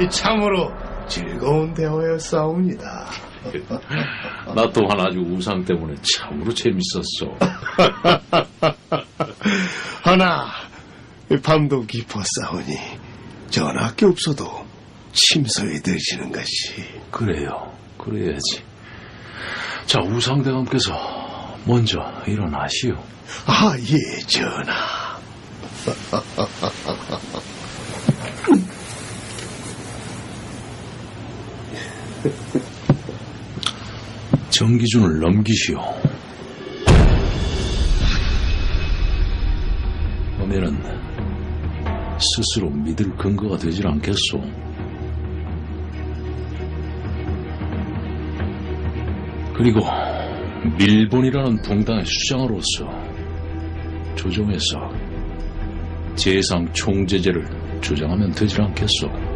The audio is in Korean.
이 참으로 즐거운 대화였사옵니다. 나 또한 아주 우상 때문에 참으로 재밌었어. 하나 이 밤도 깊었사오니 게 없어도 침소에 드시는 것이 그래요. 그래야지. 자, 우상대감께서 먼저 일어나시오. 아 예 전하. 정기준을 넘기시오. 그러면은 스스로 믿을 근거가 되질 않겠소. 그리고 밀본이라는 붕당의 수장으로서 조정에서 재상 총재제를 주장하면 되질 않겠소.